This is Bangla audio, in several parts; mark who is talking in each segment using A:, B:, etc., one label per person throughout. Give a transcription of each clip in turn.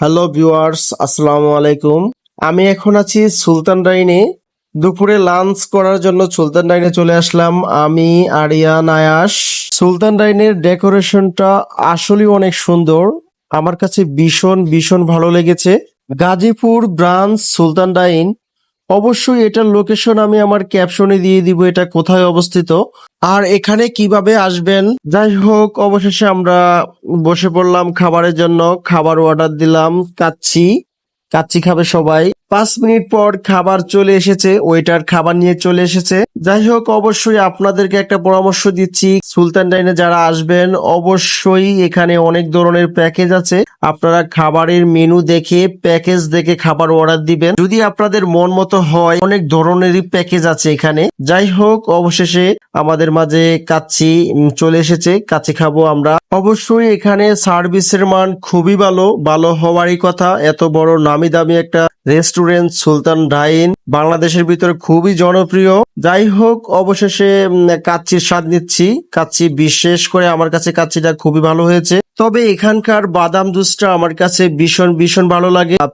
A: হ্যালো ভিউয়ার্স, আসসালামু আলাইকুম। আমি এখন আছি সুলতান ডাইনে। দুপুরে লাঞ্চ করার জন্য সুলতান ডাইনে চলে আসলাম। আমি, আরিয়া, নায়াস। সুলতান ডাইনের ডেকোরেশনটা আসলেই অনেক সুন্দর। আমার কাছে ভীষণ ভীষণ ভালো লেগেছে। গাজীপুর ব্রাঞ্চ সুলতান ডাইন অবশ্যই এটার লোকেশন আমি আমার ক্যাপশনে দিয়ে দিব এটা কোথায় অবস্থিত। আর এখানে কীভাবে আসবেন? যাই হোক, অবশেষে আমরা বসে পড়লাম খাবারের জন্য। খাবার অর্ডার দিলাম কাচ্ছি কাচ্ছি খাবে সবাই। পাঁচ মিনিট পর খাবার চলে এসেছে ওইটার খাবার নিয়ে চলে এসেছে। যাই হোক, অবশ্যই আপনাদেরকে একটা পরামর্শ দিচ্ছি। সুলতান ডাইনে যারা আসবেন, অবশ্যই এখানে অনেক ধরনের প্যাকেজ আছে। আপনারা খাবারের মেনু দেখে প্যাকেজ দেখে খাবার অর্ডার দিবেন। যদি আপনাদের মন মতো হয়, অনেক ধরনেরই প্যাকেজ আছে এখানে। যাই হোক, অবশেষে আমাদের মাঝে কাচ্চি চলে এসেছে। কাচ্চি খাব আমরা। অবশ্যই এখানে সার্ভিসের মান খুবই ভালো। ভালো হওয়ারই কথা। এত বড় নামি দামি একটা রেস্টুরেন্ট সুলতান ডাইন। বাংলাদেশের ভিতরে খুবই জনপ্রিয়। যাই হোক, অবশেষে কাচ্চির স্বাদ নিচ্ছি। কাচ্চি বিশেষ করে আমার কাছে কাচ্চিটা খুবই ভালো হয়েছে। তবে এখানকার বাদাম জুসটা আমার কাছে ভীষণ ভীষণ ভালো লাগে। আর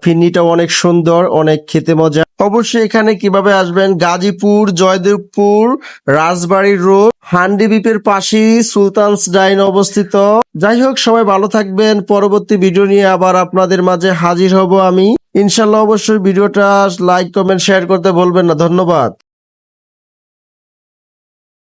A: অনেক সুন্দর, অনেক খেতে মজা। অবশ্যই এখানে কীভাবে আসবেন? গাজীপুর, জয়দেবপুর, রাজবাড়ী রোড, হান্ডি বিপের পাশেই সুলতানস ডাইন অবস্থিত। যাই হোক, সবাই ভালো থাকবেন। পরবর্তী ভিডিও নিয়ে আবার আপনাদের মাঝে হাজির হব আমি। ইনশাল্লাহ অবশ্যই ভিডিওটা লাইক কমেন্ট শেয়ার করতে বলবেন না। ধন্যবাদ।